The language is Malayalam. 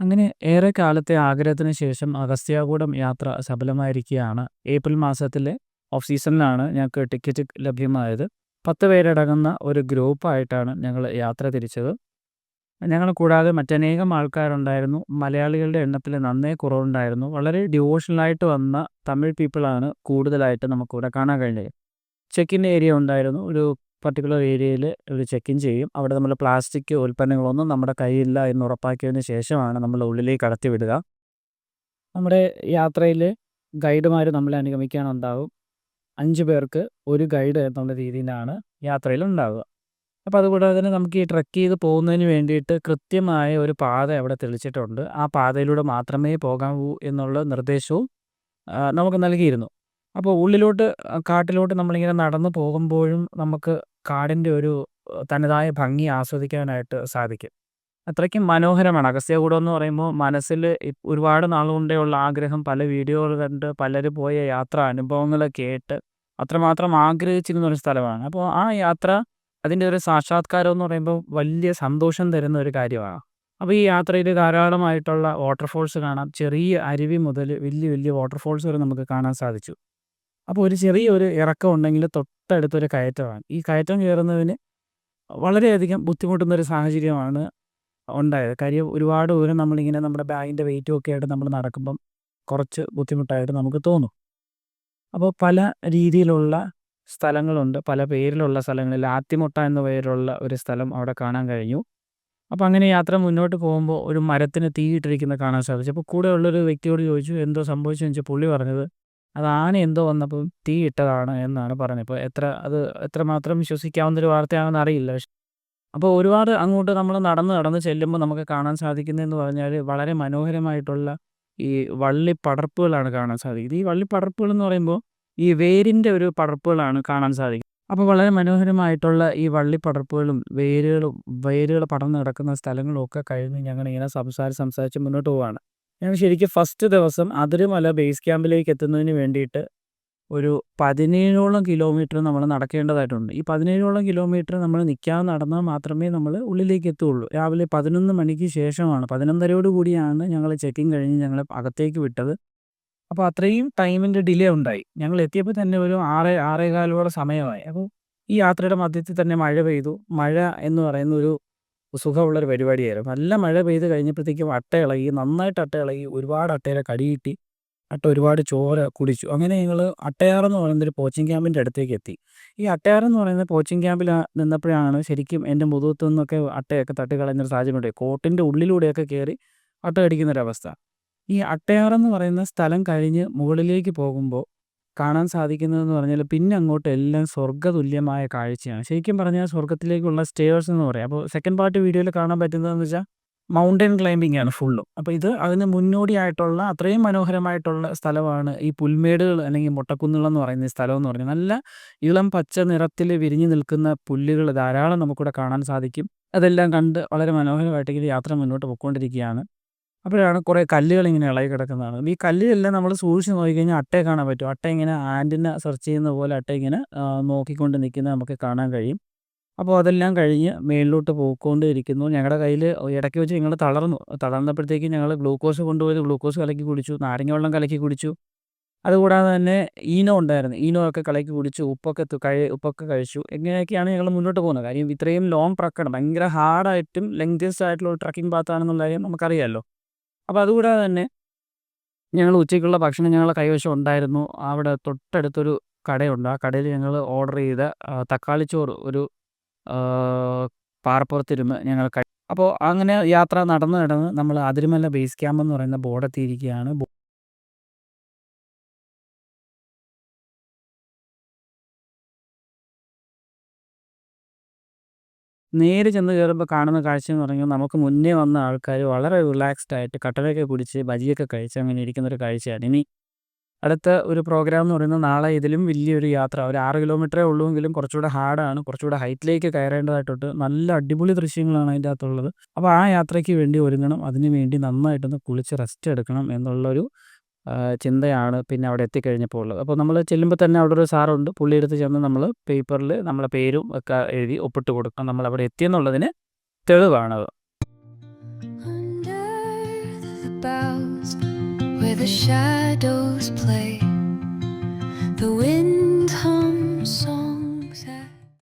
അങ്ങനെ ഏറെ കാലത്തെ ആഗ്രഹത്തിന് ശേഷം അഗസ്ത്യാകൂടം യാത്ര സഫലമായിരിക്കുകയാണ്. ഏപ്രിൽ മാസത്തിലെ ഓഫ് സീസണിലാണ് ഞങ്ങൾക്ക് ടിക്കറ്റ് ലഭ്യമായത്. 10 പേരടങ്ങുന്ന ഒരു ഗ്രൂപ്പായിട്ടാണ് ഞങ്ങൾ യാത്ര തിരിച്ചത്. ഞങ്ങൾ കൂടാതെ മറ്റനേകം ആൾക്കാരുണ്ടായിരുന്നു. മലയാളികളുടെ എണ്ണത്തിൽ നന്നേ കുറവുണ്ടായിരുന്നു. വളരെ ഡിവോഷണലായിട്ട് വന്ന തമിഴ് പീപ്പിളാണ് കൂടുതലായിട്ട് നമുക്കിവിടെ കാണാൻ കഴിഞ്ഞത്. ചെക്ക് ഇൻ ഏരിയ ഉണ്ടായിരുന്നു. ഒരു പർട്ടിക്കുലർ ഏരിയയിൽ ഒരു ചെക്ക് ഇൻ ചെയ്യും. അവിടെ നമ്മൾ പ്ലാസ്റ്റിക് ഉൽപ്പന്നങ്ങളൊന്നും നമ്മുടെ കയ്യിലില്ല എന്ന് ഉറപ്പാക്കിയതിന് ശേഷമാണ് നമ്മൾ ഉള്ളിലേക്ക് കടത്തിവിടുക. നമ്മുടെ യാത്രയിൽ ഗൈഡുമാർ നമ്മളെ അനുഗമിക്കാനുണ്ടാവും. അഞ്ച് പേർക്ക് ഒരു ഗൈഡ് എന്നുള്ള രീതിയിലാണ് യാത്രയിൽ ഉണ്ടാവുക. അപ്പോൾ അതുകൂടാതെ തന്നെ നമുക്ക് ഈ ട്രക്ക് ചെയ്ത് പോകുന്നതിന് വേണ്ടിയിട്ട് കൃത്യമായ ഒരു പാത അവിടെ തെളിച്ചിട്ടുണ്ട്. ആ പാതയിലൂടെ മാത്രമേ പോകാവൂ എന്നുള്ള നിർദ്ദേശവും നമുക്ക് നൽകിയിരുന്നു. അപ്പോൾ ഉള്ളിലോട്ട് കാട്ടിലോട്ട് നമ്മളിങ്ങനെ നടന്നു പോകുമ്പോഴും നമുക്ക് കാടിന്റെ ഒരു തനതായ ഭംഗി ആസ്വദിക്കാനായിട്ട് സാധിക്കും. അത്രയ്ക്കും മനോഹരമാണ്. അഗസ്ത്യകൂടം എന്ന് പറയുമ്പോൾ മനസ്സിൽ ഒരുപാട് നാളുകൊണ്ടേയുള്ള ആഗ്രഹം പല വീഡിയോകൾ കണ്ട് പലരും പോയ യാത്ര അനുഭവങ്ങൾ കേട്ട് അത്രമാത്രം ആഗ്രഹിച്ചിരുന്ന ഒരു സ്ഥലമാണ്. അപ്പോൾ ആ യാത്ര അതിന്റെ ഒരു സാക്ഷാത്കാരം എന്ന് പറയുമ്പോൾ വലിയ സന്തോഷം തരുന്ന ഒരു കാര്യമാണ്. അപ്പോൾ ഈ യാത്രയിൽ ധാരാളമായിട്ടുള്ള വാട്ടർഫോൾസ് കാണാം. ചെറിയ അരുവി മുതൽ വലിയ വലിയ വാട്ടർഫോൾസ് വരെ നമുക്ക് കാണാൻ സാധിച്ചു. അപ്പോൾ ഒരു ചെറിയൊരു ഇറക്കം ഉണ്ടെങ്കിൽ തൊട്ടടുത്തൊരു കയറ്റമാണ്. ഈ കയറ്റം കയറുന്നതിന് വളരെയധികം ബുദ്ധിമുട്ടുന്ന ഒരു സാഹചര്യമാണ് ഉണ്ടായത്. കാര്യം ഒരുപാട് ദൂരം നമ്മളിങ്ങനെ നമ്മുടെ ബാഗിന്റെ വെയിറ്റും ഒക്കെ ആയിട്ട് നമ്മൾ നടക്കുമ്പം കുറച്ച് ബുദ്ധിമുട്ടായിട്ട് നമുക്ക് തോന്നും. അപ്പോൾ പല രീതിയിലുള്ള സ്ഥലങ്ങളുണ്ട്. പല പേരിലുള്ള സ്ഥലങ്ങളിൽ ആത്തിമുട്ട എന്ന പേരുള്ള ഒരു സ്ഥലം അവിടെ കാണാൻ കഴിഞ്ഞു. അപ്പോൾ അങ്ങനെ യാത്ര മുന്നോട്ട് പോകുമ്പോൾ ഒരു മരത്തിന് തീയിട്ടിരിക്കുന്നത് കാണാൻ സാധിച്ചു. അപ്പോൾ കൂടെ ഉള്ളൊരു വ്യക്തിയോട് ചോദിച്ചു എന്തോ സംഭവിച്ചു വെച്ചാൽ പുള്ളി പറഞ്ഞത് അത് ആന എന്തോ വന്നപ്പം തീ ഇട്ടതാണ് എന്നാണ് പറഞ്ഞത്. ഇപ്പോൾ എത്ര അത് എത്രമാത്രം വിശ്വസിക്കാവുന്ന ഒരു വാർത്തയാണെന്ന് അറിയില്ല. പക്ഷെ അപ്പോൾ ഒരുപാട് അങ്ങോട്ട് നമ്മൾ നടന്ന് നടന്ന് ചെല്ലുമ്പോൾ നമുക്ക് കാണാൻ സാധിക്കുന്നതെന്ന് പറഞ്ഞാൽ വളരെ മനോഹരമായിട്ടുള്ള ഈ വള്ളി പടർപ്പുകളാണ് കാണാൻ സാധിക്കുന്നത്. ഈ വള്ളി പടർപ്പുകൾ എന്ന് പറയുമ്പോൾ ഈ വേരിന്റെ ഒരു പടർപ്പുകളാണ് കാണാൻ സാധിക്കുന്നത്. അപ്പോൾ വളരെ മനോഹരമായിട്ടുള്ള ഈ വള്ളി പടർപ്പുകളും വേരുകളും വേരുകൾ പടർന്ന് കിടക്കുന്ന സ്ഥലങ്ങളും ഒക്കെ കഴിഞ്ഞ് ഞങ്ങളിങ്ങനെ സംസാരിച്ച് സംസാരിച്ച് മുന്നോട്ട് പോവുകയാണ്. ഞങ്ങൾ ശരിക്കും ഫസ്റ്റ് ദിവസം അതിരുമല ബേസ് ക്യാമ്പിലേക്ക് എത്തുന്നതിന് വേണ്ടിയിട്ട് ഒരു 17ഓളം കിലോമീറ്റർ നമ്മൾ നടക്കേണ്ടതായിട്ടുണ്ട്. ഈ 17ഓളം കിലോമീറ്റർ നമ്മൾ നിൽക്കാതെ നടന്നാൽ മാത്രമേ നമ്മൾ ഉള്ളിലേക്ക് എത്തുകയുള്ളൂ. രാവിലെ 11 മണിക്ക് ശേഷമാണ് 11:30 കൂടിയാണ് ഞങ്ങൾ ചെക്കിങ് കഴിഞ്ഞ് ഞങ്ങളെ അകത്തേക്ക് വിട്ടത്. അപ്പോൾ അത്രയും ടൈമിന്റെ ഡിലേ ഉണ്ടായി. ഞങ്ങൾ എത്തിയപ്പോൾ തന്നെ ഒരു 6 6:15ഓളം സമയമായി. അപ്പോൾ ഈ യാത്രയുടെ മധ്യത്തിൽ തന്നെ മഴ പെയ്തു. മഴ എന്ന് പറയുന്ന ഒരു സുഖമുള്ളൊരു പരിപാടിയായിരുന്നു. നല്ല മഴ പെയ്ത് കഴിഞ്ഞപ്പോഴത്തേക്കും അട്ട ഇളകി. നന്നായിട്ട് അട്ട ഇളകി. ഒരുപാട് അട്ടയുടെ കടി കിട്ടി. അട്ട ഒരുപാട് ചോര കുടിച്ചു. അങ്ങനെ ഞങ്ങൾ അട്ടയാർ എന്ന് പറയുന്ന ഒരു കോച്ചിങ് ക്യാമ്പിന്റെ അടുത്തേക്ക് എത്തി. ഈ അട്ടയാർ എന്ന് പറയുന്ന കോച്ചിങ് ക്യാമ്പിൽ നിന്നപ്പോഴാണ് ശരിക്കും എന്റെ മുതുകത്തു നിന്നൊക്കെ അട്ടയൊക്കെ തട്ടിക്കളയുന്നൊരു സാഹചര്യം ഉണ്ടായി. കോട്ടിന്റെ ഉള്ളിലൂടെയൊക്കെ കയറി അട്ട കടിക്കുന്നൊരവസ്ഥ. ഈ അട്ടയാർ എന്ന് പറയുന്ന സ്ഥലം കഴിഞ്ഞ് മുകളിലേക്ക് പോകുമ്പോൾ കാണാൻ സാധിക്കുന്നതെന്ന് പറഞ്ഞാൽ പിന്നെ അങ്ങോട്ട് എല്ലാം സ്വർഗതുല്യമായ കാഴ്ചയാണ്. ശരിക്കും പറഞ്ഞാൽ സ്വർഗത്തിലേക്കുള്ള സ്റ്റേഴ്സ് എന്ന് പറയാം. അപ്പോൾ സെക്കൻഡ് പാർട്ട് വീഡിയോയിൽ കാണാൻ പറ്റുന്നതെന്ന് വെച്ചാൽ മൗണ്ടൻ ക്ലൈംബിംഗ് ആണ് ഫുള്ളും. അപ്പോൾ ഇത് അതിന് മുന്നോടിയായിട്ടുള്ള അത്രയും മനോഹരമായിട്ടുള്ള സ്ഥലമാണ് ഈ പുൽമേടുകൾ അല്ലെങ്കിൽ മൊട്ടക്കുന്നുകൾ എന്ന് പറയുന്ന ഈ സ്ഥലം എന്ന് പറഞ്ഞാൽ നല്ല ഇളം പച്ച നിറത്തിൽ വിരിഞ്ഞു നിൽക്കുന്ന പുല്ലുകൾ ധാരാളം നമുക്കിവിടെ കാണാൻ സാധിക്കും. അതെല്ലാം കണ്ട് വളരെ മനോഹരമായിട്ട് ഈ യാത്ര മുന്നോട്ട് പോയിക്കൊണ്ടിരിക്കുകയാണ്. അപ്പോഴാണ് കുറേ കല്ലുകൾ ഇങ്ങനെ ഇളകി കിടക്കുന്നതാണ്. ഈ കല്ലിലെല്ലാം നമ്മൾ സൂക്ഷിച്ച് നോക്കിക്കഴിഞ്ഞാൽ അട്ടയെ കാണാൻ പറ്റും. അട്ട ഇങ്ങനെ ആന്റിന സെർച്ച് ചെയ്യുന്ന പോലെ അട്ട ഇങ്ങനെ നോക്കിക്കൊണ്ട് നിൽക്കുന്നത് നമുക്ക് കാണാൻ കഴിയും. അപ്പോൾ അതെല്ലാം കഴിഞ്ഞ് മേളിലോട്ട് പോയിക്കൊണ്ടിരിക്കുന്നു. ഞങ്ങളുടെ കയ്യിൽ ഇടയ്ക്ക് വെച്ച് ഞങ്ങൾ തളർന്നു. തളർന്നപ്പോഴത്തേക്കും ഞങ്ങൾ ഗ്ലൂക്കോസ് കൊണ്ടുപോയത് ഗ്ലൂക്കോസ് കലക്കി കുടിച്ചു. നാരങ്ങ വെള്ളം കലക്കി കുടിച്ചു. അതുകൂടാതെ തന്നെ ഈനോ ഉണ്ടായിരുന്നു. ഈനോ ഒക്കെ കലക്കി കുടിച്ചു. ഉപ്പൊക്കെ കഴി ഉപ്പൊക്കെ കഴിച്ചു. ഇങ്ങനെയൊക്കെയാണ് ഞങ്ങൾ മുന്നോട്ട് പോകുന്നത്. കാര്യം ഇത്രയും ലോങ് ട്രക്കാണ്. ഭയങ്കര ഹാർഡായിട്ടും ലെങ്തിയസ്റ്റ് ആയിട്ടുള്ള ട്രക്കിംഗ് പാത്താണെന്നുള്ള കാര്യം നമുക്കറിയാമല്ലോ. അപ്പോൾ അതുകൂടാതെ തന്നെ ഞങ്ങൾ ഉച്ചയ്ക്കുള്ള ഭക്ഷണം ഞങ്ങളുടെ കൈവശം ഉണ്ടായിരുന്നു. അവിടെ തൊട്ടടുത്തൊരു കടയുണ്ട്. ആ കടയിൽ ഞങ്ങൾ ഓർഡർ ചെയ്ത തക്കാളിച്ചോറ് ഒരു പാറപ്പുറത്തിരുന്ന് ഞങ്ങൾ കഴി അപ്പോൾ അങ്ങനെ യാത്ര നടന്ന് നടന്ന് നമ്മൾ അതിരുമല ബേസ് ക്യാമ്പ് എന്ന് പറയുന്ന ബോർഡെത്തിയിരിക്കുകയാണ്. നേരെ ചെന്ന് കയറുമ്പോൾ കാണുന്ന കാഴ്ച എന്ന് പറഞ്ഞാൽ നമുക്ക് മുന്നേ വന്ന ആൾക്കാർ വളരെ റിലാക്സ്ഡ് ആയിട്ട് കട്ടനൊക്കെ കുടിച്ച് ബജിയൊക്കെ കഴിച്ച് അങ്ങനെ ഇരിക്കുന്നൊരു കാഴ്ചയാണ്. ഇനി അടുത്ത ഒരു പ്രോഗ്രാം എന്ന് പറയുന്നത് നാളെ ഇതിലും വലിയൊരു യാത്ര. ഒരു ആറ് കിലോമീറ്ററേ ഉള്ളൂവെങ്കിലും കുറച്ചുകൂടെ ഹാർഡാണ്. കുറച്ചുകൂടെ ഹൈറ്റിലേക്ക് കയറേണ്ടതായിട്ടുണ്ട്. നല്ല അടിപൊളി ദൃശ്യങ്ങളാണ് അതിന്റെ അകത്തുള്ളത്. അപ്പോൾ ആ യാത്രയ്ക്ക് വേണ്ടി ഒരുങ്ങണം. അതിന് വേണ്ടി നന്നായിട്ടൊന്ന് കുളിച്ച് റെസ്റ്റ് എടുക്കണം എന്നുള്ളൊരു ചിന്തയാണ് പിന്നെ അവിടെ എത്തിക്കഴിഞ്ഞപ്പോൾ ഉള്ളത്. അപ്പോൾ നമ്മൾ ചെല്ലുമ്പോൾ തന്നെ അവിടെ ഒരു സാറുണ്ട്. പുള്ളിയെടുത്ത് ചെന്ന് നമ്മൾ പേപ്പറിൽ നമ്മളെ പേരും ഒക്കെ എഴുതി ഒപ്പിട്ട് കൊടുക്കാം നമ്മൾ അവിടെ എത്തിയെന്നുള്ളതിന് തെളിവാണത് the shadows play, the wind.